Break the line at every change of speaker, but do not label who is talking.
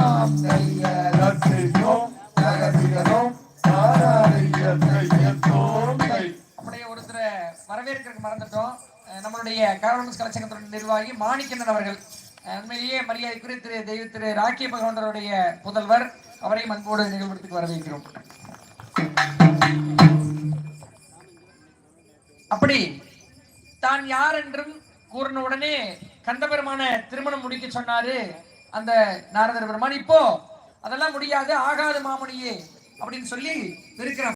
நாம் கையலற்றிட்டோம் மறந்துட்டோம். நம்மளுடைய நிர்வாகி மாணிக்கந்தன் அவர்கள். உண்மையிலேயே மரியாதைக்குரிய திரு தெய்வ திரு ராக்கிய பகவந்தருடைய புதல்வர். அவரையும் அன்போடு நிகழ்வுக்கு வரவேற்கிறோம். அப்படி தான் யார் என்றும் கூறின உடனே கந்தபெருமான திருமணம் முடிக்க சொன்னாரு. அந்த நாரதர் பெருமான் இப்போ அதெல்லாம் முடியாது ஆகாது மாமணியே அப்படின்னு சொல்லி இருக்கிற